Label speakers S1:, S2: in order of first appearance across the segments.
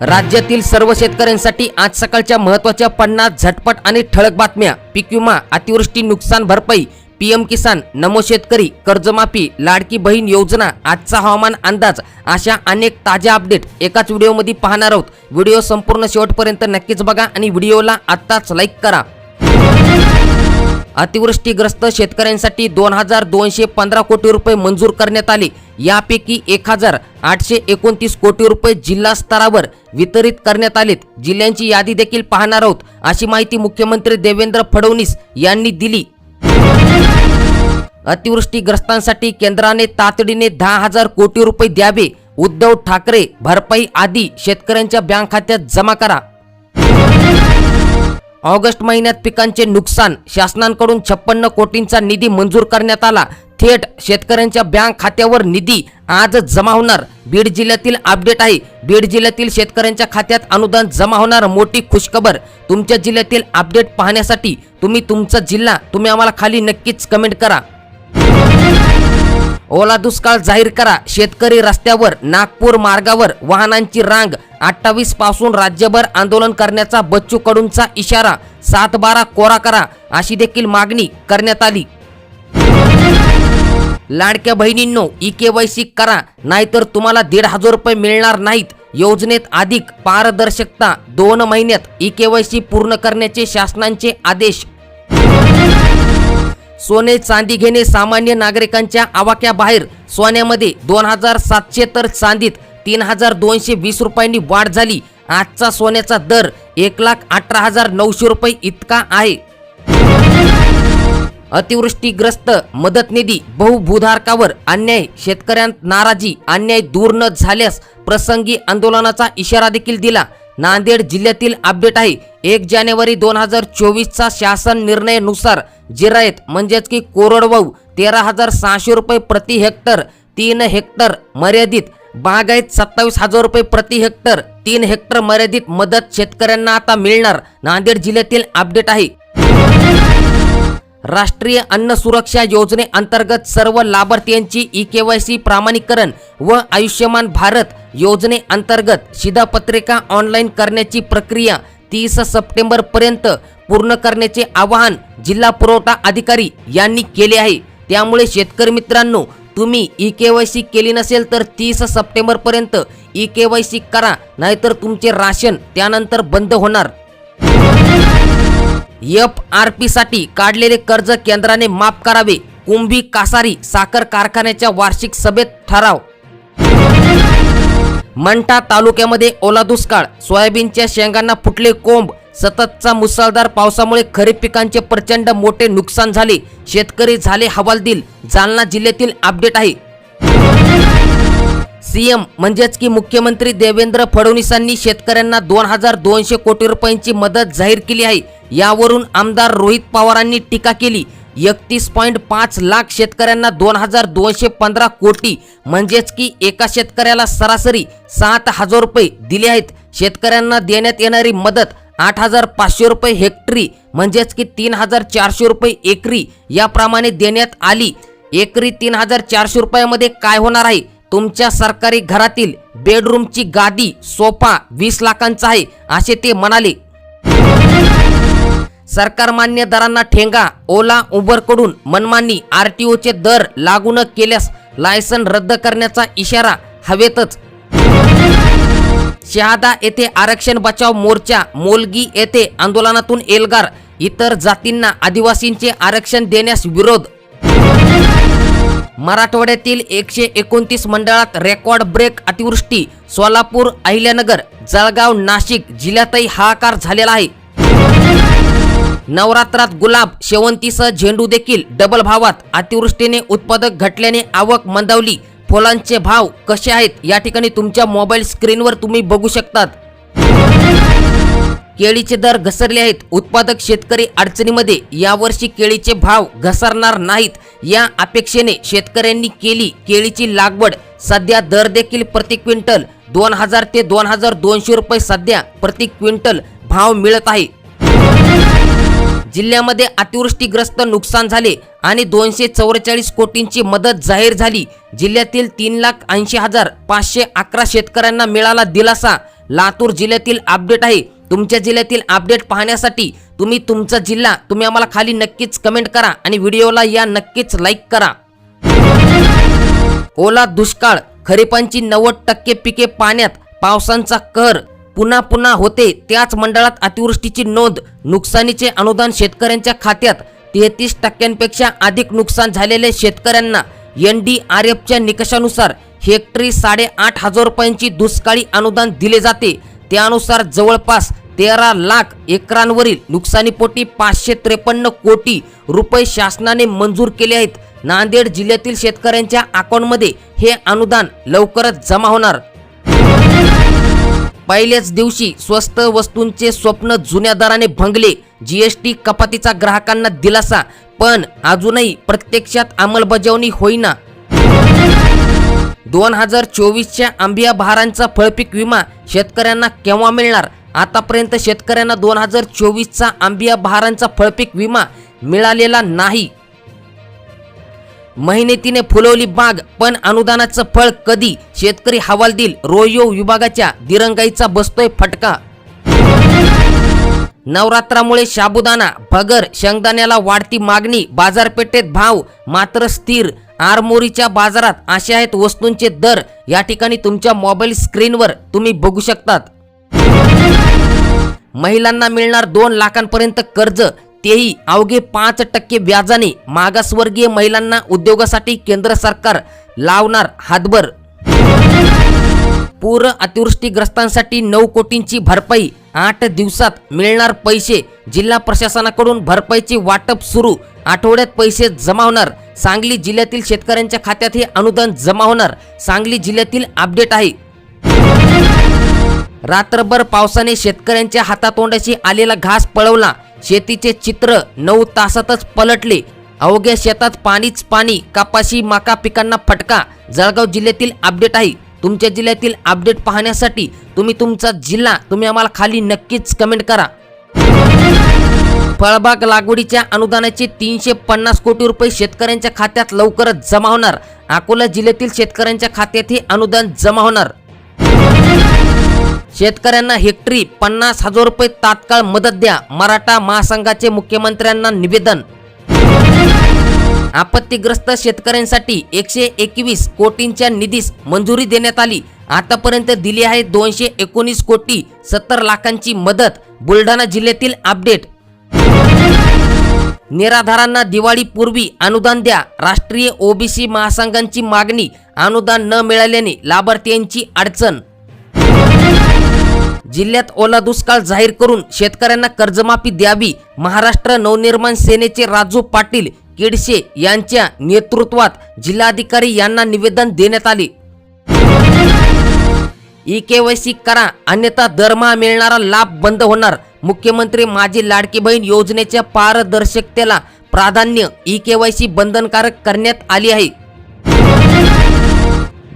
S1: राज्यातील सर्व शेतकऱ्यांसाठी आज सकाळच्या महत्त्वाच्या पन्नास झटपट आणि ठळक बातम्या. पीक विमा अतिवृष्टी नुकसान भरपाई पीएम किसान नमो शेतकरी कर्जमाफी लाडकी बहीण योजना आजचा हवामान अंदाज अशा अनेक ताज्या अपडेट एकाच व्हिडिओमध्ये पाहणार आहोत. व्हिडिओ संपूर्ण शेवटपर्यंत नक्कीच बघा आणि व्हिडिओला आत्ताच लाईक करा. अतिवृष्टीग्रस्त शेतकऱ्यांसाठी दोन हजार दोनशे पंधरा कोटी रुपये मंजूर करण्यात आले. यापैकी एक हजार आठशे एकोणतीस कोटी रुपये जिल्हा स्तरावर वितरित करण्यात आलेत. जिल्ह्यांची यादी देखील पाहणार आहोत अशी माहिती मुख्यमंत्री देवेंद्र फडणवीस यांनी दिली. अतिवृष्टीग्रस्तांसाठी केंद्राने तातडीने दहा हजार कोटी रुपये द्यावे. उद्धव ठाकरे भरपाई आदी शेतकऱ्यांच्या बँक खात्यात जमा करा. ऑगस्ट महिन्यात पिकांचे नुकसान शासनाकडून छप्पन्न कोटींचा निधी मंजूर करण्यात आला. थेट शेतकऱ्यांच्या बँक खात्यावर निधी आज जमा होणार. बीड जिल्ह्यातील अपडेट आहे. बीड जिल्ह्यातील शेतकऱ्यांच्या खात्यात अनुदान जमा होणार. मोठी खुशखबर. तुमच्या जिल्ह्यातील अपडेट पाहण्यासाठी तुम्ही तुमचा जिल्हा तुम्ही आम्हाला खाली नक्कीच कमेंट करा. ओला दुष्काळ जाहीर करा. शेतकरी रस्त्यावर नागपूर मार्गावर वाहनांची रांग. अठ्ठावीसपासून राज्यभर आंदोलन करण्याचा बच्चू कडूंचा इशारा. सात बारा कोरा करा. अशी देखील मागणी करण्यात आली. लाडक्या बहिणींनो ई के वाय सी करा. नाहीतर तुम्हाला दीड हजार रुपये मिळणार नाहीत. योजनेत अधिक पारदर्शकता. दोन महिन्यात ई के वाय सी पूर्ण करण्याचे शासनांचे आदेश. सोने चांदी घेणे सामान्य नागरिकांच्या आवाक्याबाहेर. सोन्यामध्ये दोन हजार सातशे तर चांदीत तीन हजार दोनशे वीस रुपयांनी वाढ झाली. आजचा सोन्याचा दर एक लाख अठरा हजार नऊशे रुपये इतका आहे. अतिवृष्टीग्रस्त मदत निधी बहुभूधारकावर अन्याय. शेतकऱ्यांत नाराजी. अन्याय दूर न झाल्यास प्रसंगी आंदोलनाचा इशारा देखील दिला. नांदेड जिल्ह्यातील अपडेट आहे. एक जानेवारी दोन हजार चोवीसचा शासन निर्णयानुसार जिरायत म्हणजेच की कोरडवाहू. तेरा हजार सहाशे रुपये प्रति हेक्टर तीन हेक्टर मर्यादित. बागायत सत्तावीस हजार रुपये प्रति हेक्टर तीन हेक्टर मर्यादित मदत शेतकऱ्यांना आता मिळणार. नांदेड जिल्ह्यातील अपडेट आहे. राष्ट्रीय अन्न सुरक्षा योजनेअंतर्गत सर्व लाभार्थ्यांची ई के वाय सी प्रामाणिकरण व आयुष्यमान भारत योजनेअंतर्गत शिधापत्रिका ऑनलाईन करण्याची प्रक्रिया तीस सप्टेंबर पर्यंत पूर्ण करण्याचे आवाहन जिल्हा पुरवठा अधिकारी यांनी केले आहे. त्यामुळे शेतकरी मित्रांनो तुम्ही ई के वाय सी केली नसेल तर तीस सप्टेंबर पर्यंत ई के वाय सी करा नाहीतर तुमचे राशन त्यानंतर बंद होणार. एफ आर पी साठी काढलेले कर्ज केंद्राने माफ करावे. कुंभी कासारी साखर कारखान्याच्या वार्षिक सभेत ठराव. मंठा तालुक्यामध्ये ओला दुष्काळ. सोयाबीनच्या शेंगांना फुटले कोंब. सततचा मुसळधार पावसामुळे खरीप पिकांचे प्रचंड मोठे नुकसान झाले. शेतकरी झाले हवालदिल. जालना जिल्ह्यातील अपडेट आहे. सीएम म्हणजेच की मुख्यमंत्री देवेंद्र फडणवीसांनी शेतकऱ्यांना दोन हजार दोनशे कोटी रुपयांची मदत जाहीर केली आहे. यावरून आमदार रोहित पवारांनी टीका केली. एकतीस पॉईंट पाच लाख शेतकऱ्यांना दोन हजार दोनशे पंधरा कोटी म्हणजेच की एका शेतकऱ्याला सरासरी सात हजार रुपये दिले आहेत. शेतकऱ्यांना देण्यात येणारी मदत आठ हजार पाचशे रुपये हेक्टरी म्हणजेच की तीन हजार चारशे रुपये एकरी याप्रमाणे देण्यात आली. एकरी तीन हजार चारशे रुपयामध्ये काय होणार आहे? तुमच्या सरकारी घरातील बेडरूमची गादी सोफा वीस लाखांचा आहे असे ते म्हणाले. सरकार मान्य दरांना ठेंगा ओला उबरकडून मनमानी आर टी ओचे दर लागू न केल्यास लायसन रद्द करण्याचा इशारा हवेतच. शहादा येथे आरक्षण बचाव मोर्चा मोलगी येथे आंदोलनातून एल्गार इतर जातींना आदिवासींचे आरक्षण देण्यास विरोध. मराठवाड्यातील एकशे एकोणतीस मंडळात रेकॉर्ड ब्रेक अतिवृष्टी सोलापूर अहिल्यानगर जळगाव नाशिक जिल्ह्यातही हाहाकार झालेला आहे. नवरात्रात गुलाब शेवंतीसह झेंडू देखील डबल भावात. अतिवृष्टीने उत्पादक घटल्याने आवक मंदावली. फुलांचे भाव कसे आहेत? या ठिकाणी तुमच्या मोबाईल स्क्रीनवर तुम्ही बघू शकतात. केळीचे दर घसरले आहेत. उत्पादक शेतकरी अडचणीमध्ये. यावर्षी केळीचे भाव घसरणार नाहीत. या अपेक्षेने शेतकऱ्यांनी केली केळीची लागवड. सध्या दर देखील प्रति क्विंटल दोन हजार ते दोन हजार दोनशे रुपये सध्या प्रति क्विंटल भाव मिळत आहे. जिल्ह्यामध्ये अतिवृष्टीग्रस्त नुकसान झाले आणि दोनशे चौवेचाळीस कोटींची मदत जाहीर झाली. जिल्ह्यातील तीन लाख ऐंशी हजार पाचशे अकरा शेतकऱ्यांना मिळाला दिलासा. लातूर जिल्ह्यातील अपडेट आहे. तुमच्या जिल्ह्यातील अपडेट पाहण्यासाठी तुम्ही तुमचा जिल्हा तुम्ही आम्हाला खाली नक्कीच कमेंट करा आणि व्हिडिओला या नक्कीच लाईक करा. ओला दुष्काळ खरीपांची नव्वद टक्के पिके पाण्यात पावसांचा कहर पुन्हा पुन्हा होते त्याच मंडळात अतिवृष्टीची नोंद. नुकसानीचे अनुदान शेतकऱ्यांच्या खात्यात. तेहतीस टक्क्यांपेक्षा अधिक नुकसान झालेल्या शेतकऱ्यांना एन डी आर एफच्या निकषानुसार हेक्टरी साडेआठ हजार रुपयांची दुष्काळी अनुदान दिले जाते. त्यानुसार जवळपास तेरा लाख एकरांवरील नुकसानीपोटी पाचशे त्रेपन्न कोटी रुपये शासनाने मंजूर केले आहेत. नांदेड जिल्ह्यातील शेतकऱ्यांच्या अकाउंटमध्ये हे अनुदान लवकरच जमा होणार. पहिल्याच दिवशी स्वस्त वस्तूंचे स्वप्न जुन्या दराने भंगले जीएसटी कपातीचा ग्राहकांना दिलासा पण अजूनही प्रत्यक्षात अंमलबजावणी होईना. दोन हजार चोवीसच्या आंबिया बहारांचा फळपीक विमा शेतकऱ्यांना केव्हा मिळणार? आतापर्यंत शेतकऱ्यांना दोन हजार चोवीसचा आंबिया बहारांचा फळपीक विमा मिळालेला नाही. मेहनतीने फुलवली बाग पण अनुदानाचं फळ कधी? शेतकरी हवालदिल रोयो विभागाच्या दिरंगाईचा बसतोय फटका. नवरात्रामुळे साबुदाणा भगर शेंगदाण्याला वाढती मागणी बाजारपेठेत भाव मात्र स्थिर. आरमोरीच्या बाजारात असे आहेत वस्तूंचे दर. या ठिकाणी तुमच्या मोबाईल स्क्रीनवर तुम्ही बघू शकतात. महिलांना मिळणार दोन लाखांपर्यंत कर्ज. तेही अवघे पाच टक्के व्याजाने मागासवर्गीय महिलांना उद्योगासाठी केंद्र सरकार लावणार हातभर. पूर अतिवृष्टीग्रस्तांसाठी नऊ कोटींची भरपाई आठ दिवसात मिळणार पैसे जिल्हा प्रशासनाकडून भरपाईचे वाटप सुरू आठवड्यात पैसे जमा होणार. सांगली जिल्ह्यातील शेतकऱ्यांच्या खात्यात हे अनुदान जमा होणार. सांगली जिल्ह्यातील अपडेट आहे. रात्रभर पावसाने शेतकऱ्यांच्या हातातोंडाशी आलेला घास पळवला. शेतीचे चित्र नऊ तासातच पलटले. अवघ्या शेतात पाणीच पाणी कापाशी माका पिकांना फटका. जळगाव जिल्ह्यातील अपडेट आहे. तुमच्या जिल्ह्यातील अपडेट पाहण्यासाठी तुम्ही तुमचा जिल्हा तुम्ही आम्हाला खाली नक्कीच कमेंट करा. फळबाग लागवडीच्या अनुदानाचे तीनशे पन्नास कोटी रुपये शेतकऱ्यांच्या खात्यात लवकरच जमा होणार. अकोला जिल्ह्यातील शेतकऱ्यांच्या खात्यात हे अनुदान जमा होणार. शेतकऱ्यांना हेक्टरी पन्नास हजार रुपये तात्काळ मदत द्या. मराठा महासंघाचे मुख्यमंत्र्यांना निवेदन. आपत्तीग्रस्त शेतकऱ्यांसाठी एकशे एकवीस कोटींच्या निधीस मंजुरी देण्यात आली. आतापर्यंत दिली आहे दोनशे एकोणीस कोटी सत्तर लाखांची मदत. बुलढाणा जिल्ह्यातील अपडेट. निराधारांना दिवाळीपूर्वी अनुदान द्या. राष्ट्रीय ओबीसी महासंघांची मागणी अनुदान न मिळाल्याने लाभार्थ्यांची अडचण. जिल्ह्यात ओला दुष्काळ जाहीर करून शेतकऱ्यांना कर्जमाफी द्यावी महाराष्ट्र नवनिर्माण सेनेचे राजू पाटील किडशे यांच्या नेतृत्वात जिल्हाधिकारी यांना निवेदन देण्यात आले. ई केवायसी करा अन्यथा दरमहा मिळणारा लाभ बंद होणार. मुख्यमंत्री माझी लाडकी बहीण योजनेच्या पारदर्शकतेला प्राधान्य ई केवायसी बंधनकारक करण्यात आली आहे.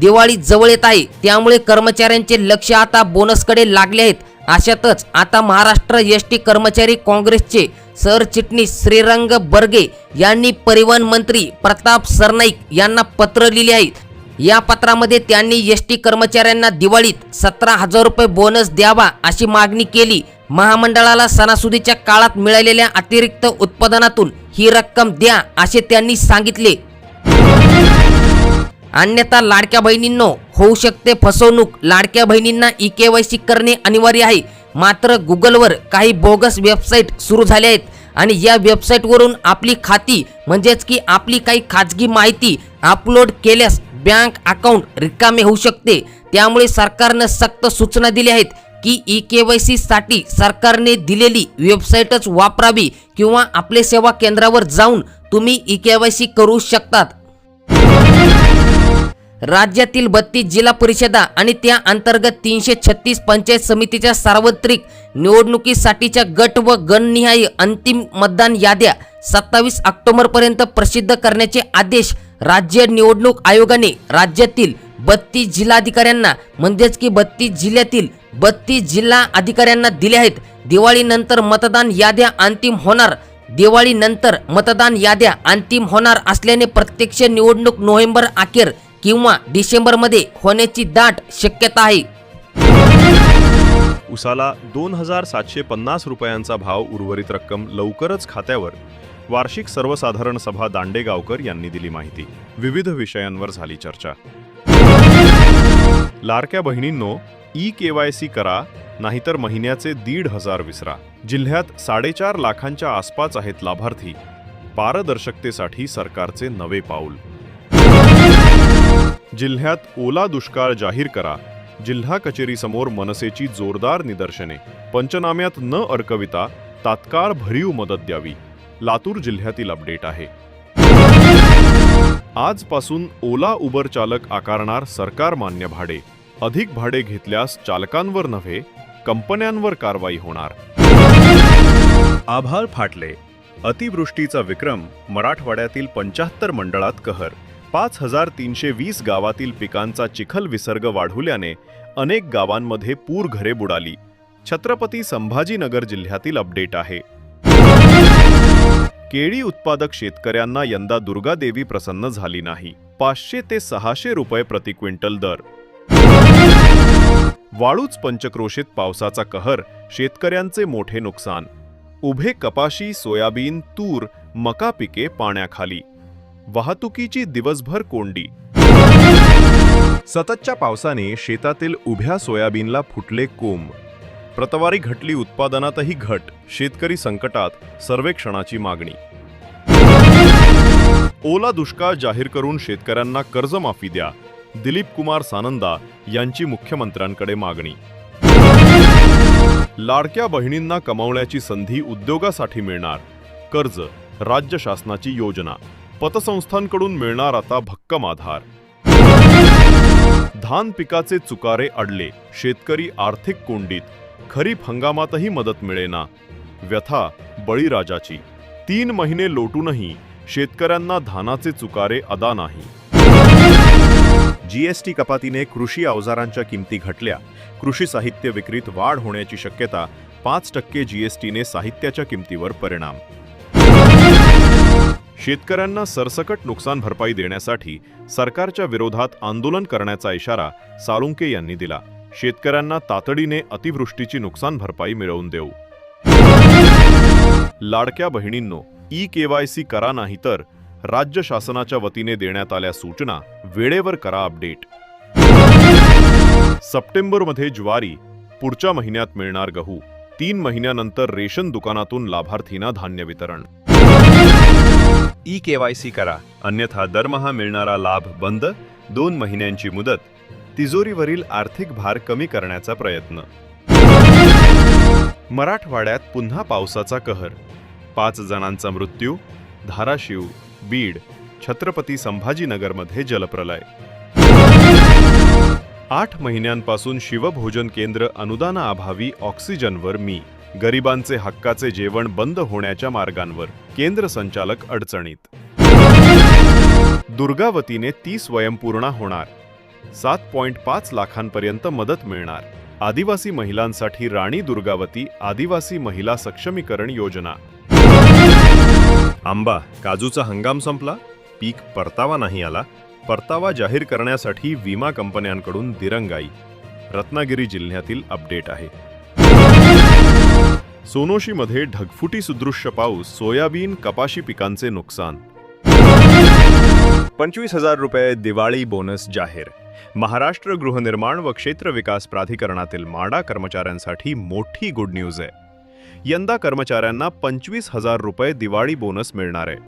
S1: दिवाळी जवळ येत आहे. त्यामुळे कर्मचाऱ्यांचे लक्ष आता बोनसकडे लागले आहेत. अशातच आता महाराष्ट्र एस टी कर्मचारी काँग्रेसचे सरचिटणीस श्रीरंग बर्गे यांनी परिवहन मंत्री प्रताप सरनाईक यांना पत्र लिहिले आहे. या पत्रामध्ये त्यांनी एस टी कर्मचाऱ्यांना दिवाळीत सतरा हजार रुपये बोनस द्यावा अशी मागणी केली. महामंडळाला सणासुदीच्या काळात मिळालेल्या अतिरिक्त उत्पादनातून ही रक्कम द्या असे त्यांनी सांगितले. अन्यथा लाडक्या बहिणींनो होऊ शकते फसवणूक. लाडक्या बहिणींना ई के वाय सी करणे अनिवार्य आहे. मात्र गुगलवर काही बोगस वेबसाईट सुरू झाल्या आहेत आणि या वेबसाईटवरून आपली खाती म्हणजेच की आपली काही खाजगी माहिती अपलोड केल्यास बँक अकाउंट रिकामे होऊ शकते. त्यामुळे सरकारनं सक्त सूचना दिल्या आहेत की ई के वायसाठी सरकारने दिलेली वेबसाईटच वापरावी किंवा आपले सेवा केंद्रावर जाऊन तुम्ही ई के वाय सी करू शकतात. राज्यातील बत्तीस जिल्हा परिषदा आणि त्या अंतर्गत तीनशे छत्तीस पंचायत समितीच्या सार्वत्रिक निवडणुकीसाठीच्या गट व गणनिहाय अंतिम मतदान याद्या सत्तावीस ऑक्टोबरपर्यंत प्रसिद्ध करण्याचे आदेश राज्य निवडणूक आयोगाने राज्यातील बत्तीस जिल्हाधिकाऱ्यांना म्हणजेच की बत्तीस जिल्ह्यातील बत्तीस जिल्हा अधिकाऱ्यांना दिले आहेत. दिवाळीनंतर मतदान याद्या अंतिम होणार. दिवाळीनंतर मतदान याद्या अंतिम होणार असल्याने प्रत्यक्ष निवडणूक नोव्हेंबर अखेर किंवा डिसेंबरमध्ये होण्याची दाट शक्यता आहे.
S2: उसाला दोन हजार सातशे पन्नास रुपयांचा भाव उर्वरित रक्कम लवकरच खात्यावर वार्षिक सर्वसाधारण सभा दांडेगावकर यांनी दिली माहिती. विविध विषयांवर झाली चर्चा. लाडक्या बहिणींनो ई के वाय सी करा नाहीतर महिन्याचे दीड हजार विसरा. जिल्ह्यात साडेचार लाखांच्या आसपास आहेत लाभार्थी. पारदर्शकतेसाठी सरकारचे नवे पाऊल. जिल्ह्यात ओला दुष्काळ जाहीर करा. जिल्हा कचेरीसमोर मनसेची जोरदार निदर्शने. पंचनाम्यात न अडकविता तात्काळ भरीव मदत द्यावी. लातूर जिल्ह्यातील अपडेट आहे. आजपासून ओला उबर चालक आकारणार सरकार मान्य भाडे. अधिक भाडे घेतल्यास चालकांवर नव्हे कंपन्यांवर कारवाई होणार. आभाळ फाटले. अतिवृष्टीचा विक्रम मराठवाड्यातील पंच्याहत्तर मंडळात कहर पाच हजार तीनशे वीस गावातील पिकांचा चिखल विसर्ग वाढवल्याने अनेक गावांमध्ये पूर घरे बुडाली. छत्रपती संभाजीनगर जिल्ह्यातील अपडेट आहे. केळी उत्पादक शेतकऱ्यांना यंदा दुर्गादेवी प्रसन्न झाली नाही. पाचशे ते सहाशे रुपये प्रति क्विंटल दर. वाळूच पंचक्रोशीत पावसाचा कहर शेतकऱ्यांचे मोठे नुकसान. उभे कपाशी सोयाबीन तूर मका पिके पाण्याखाली. वाहतुकीची दिवसभर कोंडी. सततच्या पावसाने शेतातील उभ्या सोयाबीनला फुटले कोंब. प्रतवारी घटली उत्पादनातही घट शेतकरी संकटात सर्वेक्षणाची मागणी. ओला दुष्काळ जाहीर करून शेतकऱ्यांना कर्जमाफी द्या दिलीप कुमार सानंदा यांची मुख्यमंत्र्यांकडे मागणी. लाडक्या बहिणींना कमावण्याची संधी उद्योगासाठी मिळणार कर्ज राज्य शासनाची योजना. पतसंस्थांकडून मिळणार आता भक्कम आधार. धान पिकाचे चुकारे अडले शेतकरी आर्थिक कोंडीत खरीप हंगामातही मदत मिळेना. व्यथा बळीराजाची. तीन महिने लोटूनही शेतकऱ्यांना धानाचे चुकारे अदा नाही. जीएसटी कपातीने कृषी अवजारांच्या किमती घटल्या. कृषी साहित्य विक्रीत वाढ होण्याची शक्यता पाच टक्के जीएसटीने साहित्याच्या किमतीवर परिणाम. शेतकऱ्यांना सरसकट नुकसान भरपाई देण्यासाठी सरकारच्या विरोधात आंदोलन करण्याचा इशारा साळुंके यांनी दिला. शेतकऱ्यांना तातडीने अतिवृष्टीची नुकसान भरपाई मिळवून देऊ. लाडक्या बहिणींनो ई केवायसी करा नाही तर राज्य शासनाच्या वतीने देण्यात आल्या सूचना वेळेवर करा अपडेट. सप्टेंबरमध्ये ज्वारी पुढच्या महिन्यात मिळणार गहू. तीन महिन्यानंतर रेशन दुकानातून लाभार्थींना धान्य वितरण. ई केवायसी करा. अन्यथा दरमहा मिळणारा लाभ बंद दोन महिन्यांची मुदत. तिजोरीवरील आर्थिक भार कमी करण्याचा प्रयत्न. मराठवाड्यात पुन्हा पावसाचा कहर. पाच जणांचा मृत्यू धाराशिव बीड छत्रपती संभाजीनगरमध्ये जलप्रलय. आठ महिन्यांपासून शिवभोजन केंद्र अनुदानाअभावी ऑक्सिजनवर मी. गरिबांचे हक्काचे जेवण बंद होण्याच्या मार्गांवर केंद्र संचालक अडचणीत. दुर्गावतीने ती स्वयंपूर्ण होणार. सात पॉइंट पाच लाखांपर्यंत मदत मिळणार. आदिवासी महिलांसाठी राणी दुर्गावती आदिवासी महिला सक्षमीकरण योजना. आंबा काजूचा हंगाम संपला? पीक परतावा नाही आला. परतावा जाहीर करण्यासाठी विमा कंपन्यांकडून दिरंगाई. रत्नागिरी जिल्ह्यातील अपडेट आहे. सोनोशीमध्ये ढगफुटी सुदृश्य पाऊस सोयाबीन कपाशी पिकांचे नुकसान. पंचवीस हजार रुपये दिवाळी बोनस जाहीर. महाराष्ट्र गृहनिर्माण व क्षेत्र विकास प्राधिकरणातील माडा कर्मचाऱ्यांसाठी मोठी गुड न्यूज आहे. यंदा कर्मचाऱ्यांना पंचवीस हजार रुपये दिवाळी बोनस मिळणार आहे.